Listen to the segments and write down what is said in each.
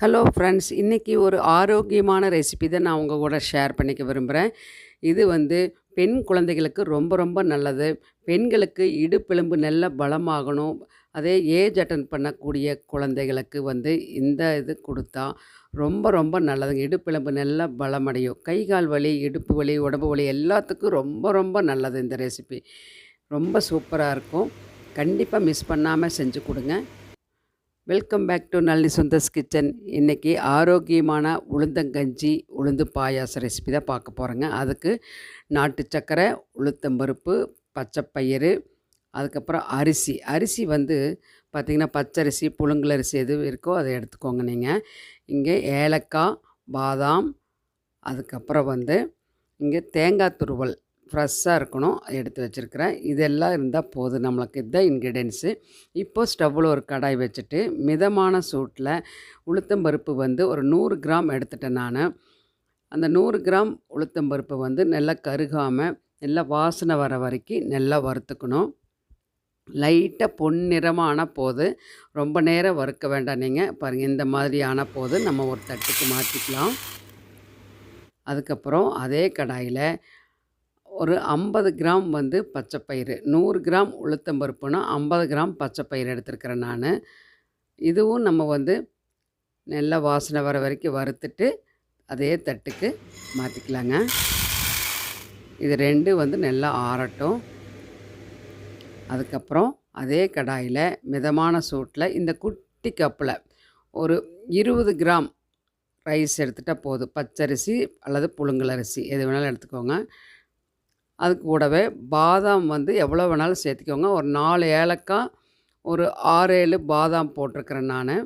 Hello friends இன்றைக்கி ஒரு ஆரோக்கியமான ரெசிபி தான் நான் உங்கள் கூட ஷேர் பண்ணிக்க விரும்புகிறேன் இது வந்து பெண் குழந்தைகளுக்கு ரொம்ப ரொம்ப நல்லது. பெண்களுக்கு இடுப்பெலும்பு நல்ல பலமாகணும். அதே ஏஜ் அட்டன் பண்ணக்கூடிய குழந்தைகளுக்கு வந்து இந்த இது கொடுத்தா ரொம்ப ரொம்ப நல்லதுங்க. இடுப்பெலும்பு நல்ல பலமடையும். கை கால் வலி இடுப்பு வலி உடம்பு வலி எல்லாத்துக்கும் ரொம்ப ரொம்ப நல்லது இந்த ரெசிபி ரொம்ப சூப்பராக இருக்கும். கண்டிப்பாக மிஸ் பண்ணாமல் செஞ்சு கொடுங்க. Welcome back to Nalli Sundar's kitchen இன்றைக்கி ஆரோக்கியமான உளுந்தங்கஞ்சி உளுந்து பாயாச ரெசிபி தான் பார்க்க போகிறேங்க அதுக்கு நாட்டு சக்கரை உளுத்தம்பருப்பு பச்சைப்பயிறு அதுக்கப்புறம் அரிசி. அரிசி வந்து பார்த்திங்கன்னா பச்சரிசி புழுங்கலரிசி எது இருக்கோ அதை எடுத்துக்கோங்க நீங்கள் இங்கே ஏலக்காய் பாதாம் அதுக்கப்புறம் வந்து இங்கே தேங்காய் துருவல். ஃப்ரெஷ்ஷாக இருக்கணும் எடுத்து வச்சுருக்கிறேன். இதெல்லாம் இருந்தால் போதும். நம்மளுக்கு இதுதான் இன்க்ரீடியன்ஸு இப்போது ஸ்டவ்வில் ஒரு கடாய் வச்சுட்டு மிதமான சூட்டில் உளுத்தம்பருப்பு வந்து ஒரு நூறு கிராம் எடுத்துட்டேன் நான். அந்த நூறு கிராம் உளுத்தம்பருப்பு வந்து நல்லா கருகாமல் நல்லா வாசனை வர வரைக்கும் நல்லா வறுத்துக்கணும். லைட்டாக பொன்னிறமாக ஆன போது ரொம்ப நேரம் வறுக்க வேண்டாம் நீங்கள் பாருங்கள் இந்த மாதிரி ஆன போது நம்ம ஒரு தட்டுக்கு மாற்றிக்கலாம் அதுக்கப்புறம் அதே கடாயில் ஒரு ஐம்பது கிராம் வந்து பச்சைப்பயிறு நூறு கிராம் உளுத்தம்பருப்புனா ஐம்பது கிராம் பச்சைப்பயிறு எடுத்துருக்கிறேன் நான். இதுவும் நம்ம வந்து நல்லா வாசனை வர வரைக்கும் வறுத்துட்டு அதே தட்டுக்கு மாற்றிக்கலாங்க இது ரெண்டு வந்து நல்லா ஆறட்டும். அதுக்கப்புறம் அதே கடாயில் மிதமான சூட்டில் இந்த குட்டி கப்பில் ஒரு இருபது கிராம் ரைஸ் எடுத்துட்டால் போதும். பச்சரிசி அல்லது புழுங்கலரிசி எது வேணாலும் எடுத்துக்கோங்க. அது கூடவே பாதாம் வந்து எவ்வளோ வேணாலும் சேர்த்துக்கோங்க. ஒரு நாலு ஏலக்காய் ஒரு ஆறு ஏழு பாதாம் போட்டிருக்கிறேன் நான்.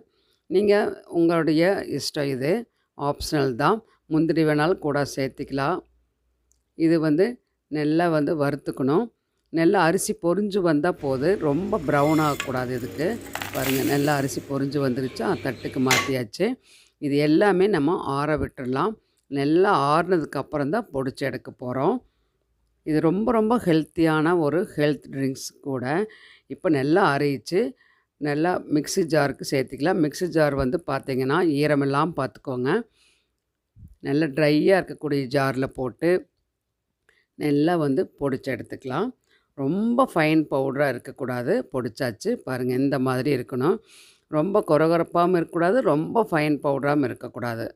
நீங்கள் உங்களுடைய இஷ்டம் இது. ஆப்ஷனல் தான். முந்திரி வேணாலும் கூட சேர்த்திக்கலாம். இது வந்து நல்லா வந்து வறுத்துக்கணும். நல்லா அரிசி பொரிஞ்சு வந்தால் போது ரொம்ப ப்ரௌன் ஆகக்கூடாது இதுக்கு. பாருங்கள் நல்லா அரிசி பொரிஞ்சு வந்துருச்சு. தட்டுக்கு மாற்றியாச்சு இது எல்லாமே நம்ம ஆற விட்டுடலாம். நல்லா ஆறுனதுக்கப்புறம் தான் பொடிச்சு எடுக்க போகிறோம் இது ரொம்ப ரொம்ப ஹெல்த்தியான ஒரு ஹெல்த் ட்ரிங்க்ஸ் கூட. இப்போ நல்லா அரைச்சு நல்லா மிக்ஸி ஜாருக்கு சேர்த்திக்கலாம். மிக்ஸி ஜார் வந்து பார்த்திங்கன்னா ஈரமெல்லாம் பார்த்துக்கோங்க. நல்லா ட்ரையாக இருக்கக்கூடிய ஜாரில் போட்டு நல்லா வந்து பொடிச்சு எடுத்துக்கலாம். ரொம்ப ஃபைன் பவுடராக இருக்கக்கூடாது. பொடிச்சாச்சு. பாருங்கள் இந்த மாதிரி இருக்கணும். ரொம்ப குறகுறப்பாகவும் இருக்கக்கூடாது. ரொம்ப ஃபைன் பவுடராகவும் இருக்கக்கூடாது.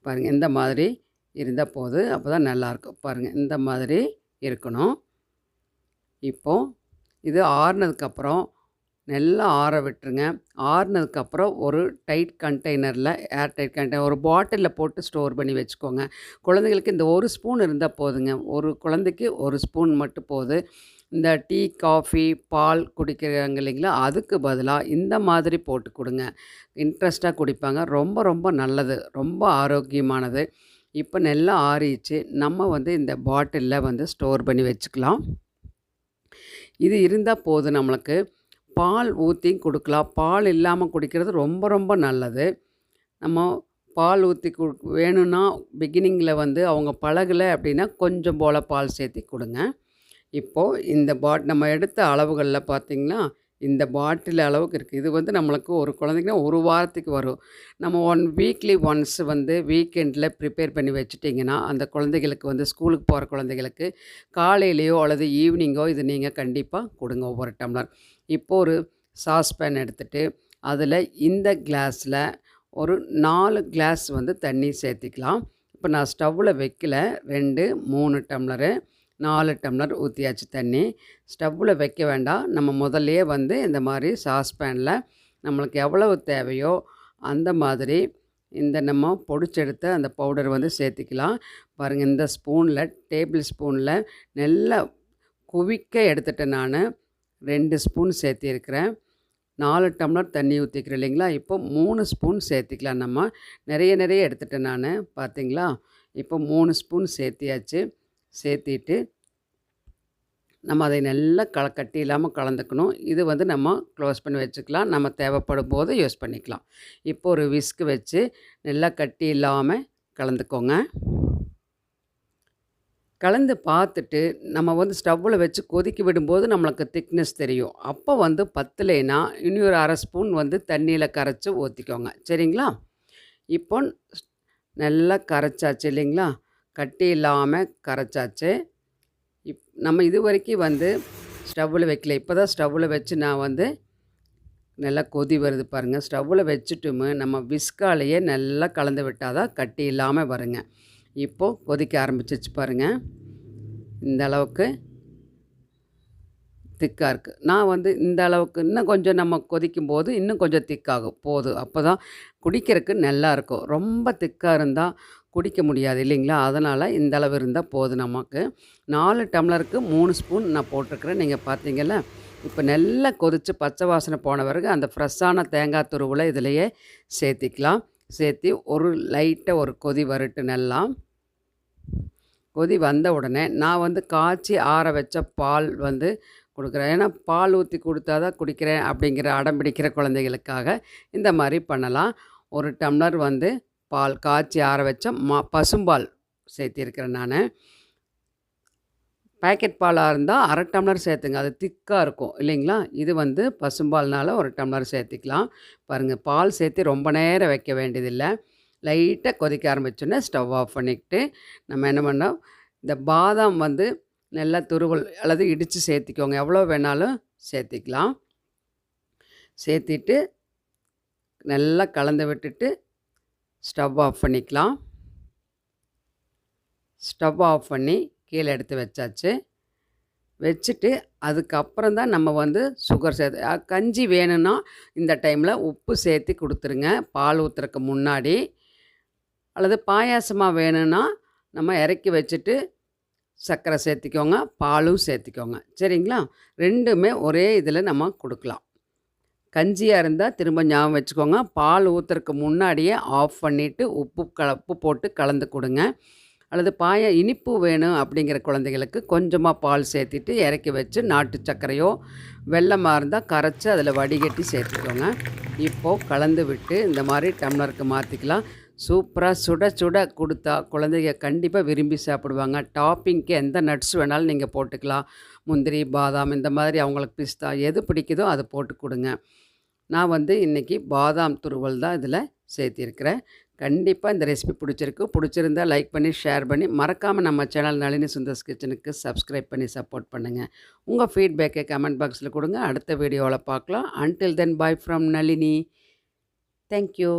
பாருங்கள் இந்த மாதிரி இருந்தால் போது அப்போ தான் நல்லாயிருக்கும் பாருங்கள் இந்த மாதிரி இருக்கணும். இப்போது இது ஆறுனதுக்கப்புறம் நல்லா ஆற விட்டுருங்க. ஆறுனதுக்கப்புறம் ஒரு டைட் கண்டெய்னரில் ஏர் டைட் கண்டெய்னர் ஒரு பாட்டிலில் போட்டு ஸ்டோர் பண்ணி வச்சுக்கோங்க. குழந்தைங்களுக்கு இந்த ஒரு ஸ்பூன் இருந்தால் போதுங்க. ஒரு குழந்தைக்கு ஒரு ஸ்பூன் மட்டும் போது. இந்த டீ காஃபி பால் குடிக்கிறாங்க இல்லைங்களா? அதுக்கு பதிலாக இந்த மாதிரி போட்டு கொடுங்க. இன்ட்ரெஸ்ட்டாக குடிப்பாங்க. ரொம்ப ரொம்ப நல்லது. ரொம்ப ஆரோக்கியமானது. இப்போ நல்லா ஆறிச்சு நம்ம வந்து இந்த பாட்டிலில் வந்து ஸ்டோர் பண்ணி வச்சுக்கலாம். இது இருந்தால் போதும் நம்மளுக்கு. பால் ஊற்றியும் கொடுக்கலாம். பால் இல்லாமல் குடிக்கிறது ரொம்ப ரொம்ப நல்லது. நம்ம பால் ஊற்றி கு வேணும்னா பிகினிங்கில் வந்து அவங்க பழகலை அப்படின்னா கொஞ்சம் போல் பால் சேர்த்தி கொடுங்க. இப்போது இந்த பாட் நம்ம எடுத்த அளவுகளில் பார்த்திங்கன்னா இந்த பாட்டில் அளவுக்கு இருக்குது இது வந்து நம்மளுக்கு ஒரு குழந்தைங்கன்னா ஒரு வாரத்துக்கு வரும். நம்ம ஒன் வீக்லி ஒன்ஸ் வந்து வீக்கெண்டில் ப்ரிப்பேர் பண்ணி வச்சுட்டிங்கன்னா அந்த குழந்தைகளுக்கு வந்து ஸ்கூலுக்கு போகிற குழந்தைகளுக்கு காலையிலையோ அல்லது ஈவினிங்கோ இது நீங்கள் கண்டிப்பாக கொடுங்க ஒவ்வொரு டம்ளர் இப்போ ஒரு சாஸ்பேன் எடுத்துகிட்டு அதில் இந்த கிளாஸில் ஒரு நாலு கிளாஸ் வந்து தண்ணி சேர்த்திக்கலாம். இப்போ நான் ஸ்டவ்வில் வைக்கல. ரெண்டு மூணு டம்ளரு நாலு டம்ளர் ஊற்றியாச்சு தண்ணி. ஸ்டவ்வில் வைக்க வேண்டாம். நம்ம முதல்லையே வந்து இந்த மாதிரி சாஸ்பேனில் நம்மளுக்கு எவ்வளவு தேவையோ அந்த மாதிரி இந்த நம்ம பொடிச்செடுத்த அந்த பவுடர் வந்து சேர்த்திக்கலாம். பாருங்கள் இந்த ஸ்பூனில் டேபிள் ஸ்பூனில் நல்லா குவிக்க எடுத்துட்டேன் நான் ரெண்டு ஸ்பூன் சேர்த்திருக்கிறேன். நாலு டம்ளர் தண்ணி ஊற்றிக்கிறேன் இல்லைங்களா? இப்போ மூணு ஸ்பூன் சேர்த்திக்கலாம் நம்ம. நிறைய நிறைய எடுத்துட்டேன் நான். பார்த்தீங்களா இப்போ மூணு ஸ்பூன் சேர்த்தியாச்சு. சேர்த்திட்டு நம்ம அதை நல்லா கல கட்டி இல்லாமல் கலந்துக்கணும். இது வந்து நம்ம க்ளோஸ் பண்ணி வச்சுக்கலாம். நம்ம தேவைப்படும் போது யூஸ் பண்ணிக்கலாம். இப்போ ஒரு விஸ்க்கு வச்சு நல்லா கட்டி இல்லாமல் கலந்துக்கோங்க. கலந்து பார்த்துட்டு நம்ம வந்து ஸ்டவ்வில் வச்சு கொதிக்க விடும்போது நம்மளுக்கு திக்னஸ் தெரியும். அப்போ வந்து பத்தலைன்னா இனி ஒரு அரை ஸ்பூன் வந்து தண்ணியில் கரைச்சி ஊற்றிக்கோங்க சரிங்களா? இப்போ நல்லா கரைச்சாச்சு இல்லைங்களா? கட்டி இல்லாமல் கரைச்சாச்சு. நம்ம இது வரைக்கும் வந்து ஸ்டவ்வில் வைக்கல. இப்போ தான் ஸ்டவ்வில் வச்சு நான் வந்து நல்லா கொதி வருது பாருங்கள் ஸ்டவ்வில் வச்சுட்டுமே நம்ம விஸ்காலேயே நல்லா கலந்து விட்டால் தான் கட்டி இல்லாமல் வருங்க. இப்போது கொதிக்க ஆரம்பிச்சிச்சு பாருங்கள் இந்த அளவுக்கு திக்காக இருக்குது நான் வந்து இந்த அளவுக்கு இன்னும் கொஞ்சம் நம்ம கொதிக்கும் போது இன்னும் கொஞ்சம் திக்காகும். போதும் அப்போ தான் குடிக்கிறதுக்கு நல்லா இருக்கும். ரொம்ப திக்காக இருந்தால் குடிக்க முடியாது இல்லைங்களா? அதனால் இந்த அளவு இருந்தால் போதும் நமக்கு. நாலு டம்ளருக்கு மூணு ஸ்பூன் நான் போட்டிருக்கிறேன். நீங்கள் பார்த்தீங்கல்ல இப்போ நல்லா கொதித்து பச்சை வாசனை போன பிறகு அந்த ஃப்ரெஷ்ஷான தேங்காய் துருவில் இதிலையே சேர்த்திக்கலாம். சேர்த்தி ஒரு லைட்டாக ஒரு கொதி வரட்டு நல்லா. கொதி வந்த உடனே நான் வந்து காய்ச்சி ஆற வச்ச பால் வந்து கொடுக்குறேன். ஏன்னா பால் ஊற்றி கொடுத்தா தான் குடிக்கிறேன் அப்படிங்கிற அடம் பிடிக்கிற குழந்தைகளுக்காக இந்த மாதிரி பண்ணலாம். ஒரு டம்ளர் வந்து பால் காய்ச்சி ஆற வச்ச மா பசும்பால் சேர்த்திருக்கிறேன் நான். பேக்கெட் பாலாக இருந்தால் அரை டம்ளர் சேர்த்துங்க. அது திக்காக இருக்கும். இல்லைங்களா? இது வந்து பசும்பால்னால் ஒரு டம்ளர் சேர்த்திக்கலாம். பாருங்கள் பால் சேர்த்து ரொம்ப நேரம் வைக்க வேண்டியதில்லை. லைட்டாக கொதிக்க ஆரம்பிச்சோன்னே ஸ்டவ் ஆஃப் பண்ணிக்கிட்டு நம்ம என்ன பண்ணோம்? இந்த பாதாம் வந்து நல்லா துருவல் அல்லது இடித்து சேர்த்திக்கோங்க. எவ்வளோ வேணாலும் சேர்த்திக்கலாம். சேர்த்திட்டு நல்லா கலந்து விட்டுட்டு ஸ்டவ் ஆஃப் பண்ணிக்கலாம். ஸ்டவ் ஆஃப் பண்ணி கீழே எடுத்து வச்சாச்சு. வச்சுட்டு அதுக்கப்புறம் தான் நம்ம வந்து சுகர் சேர்த்து கஞ்சி வேணும்னா இந்த டைமில் உப்பு சேர்த்து கொடுத்துருங்க. பால் ஊற்றுறக்கு முன்னாடி. அல்லது பாயாசமாக வேணும்னா நம்ம இறக்கி வச்சுட்டு சர்க்கரை சேர்த்திக்கோங்க பாலும் சேர்த்திக்கோங்க. சரிங்களா? ரெண்டுமே ஒரே இதில் நம்ம கொடுக்கலாம். கஞ்சியாக இருந்தால் திரும்ப ஞாபகம் வச்சுக்கோங்க. பால் ஊற்றுறக்கு முன்னாடியே ஆஃப் பண்ணிவிட்டு உப்பு கல உப்பு போட்டு கலந்து கொடுங்க. அல்லது பாய இனிப்பு வேணும் அப்படிங்கிற குழந்தைகளுக்கு கொஞ்சமாக பால் சேர்த்திட்டு இறக்கி வச்சு நாட்டு சர்க்கரையோ வெள்ளமாக இருந்தால் கரைச்சி அதில் வடிகட்டி சேர்த்துக்கோங்க. இப்போது கலந்து விட்டு இந்த மாதிரி டம்ளருக்கு மாற்றிக்கலாம் சூப்பராக சுட சுட கொடுத்தா குழந்தைங்க கண்டிப்பாக விரும்பி சாப்பிடுவாங்க. டாப்பிங்க்கு எந்த நட்ஸ் வேணாலும் நீங்கள் போட்டுக்கலாம். முந்திரி பாதாம் இந்த மாதிரி அவங்களுக்கு பிஸ்தா எது பிடிக்குதோ அதை போட்டு கொடுங்க. நான் வந்து இன்றைக்கி பாதாம் துருவல் தான் இதில் சேர்த்திருக்கிறேன். கண்டிப்பாக இந்த ரெசிபி பிடிச்சிருக்கு. பிடிச்சிருந்தா லைக் பண்ணி ஷேர் பண்ணி மறக்காமல் நம்ம சேனல் நளினி சுந்தர்ஸ் கிச்சனுக்கு சப்ஸ்கிரைப் பண்ணி சப்போர்ட் பண்ணுங்கள் உங்கள் ஃபீட்பேக்கை கமெண்ட் பாக்ஸில் கொடுங்க. அடுத்த வீடியோவில் பார்க்கலாம். Until then bye from Nalini. Thank you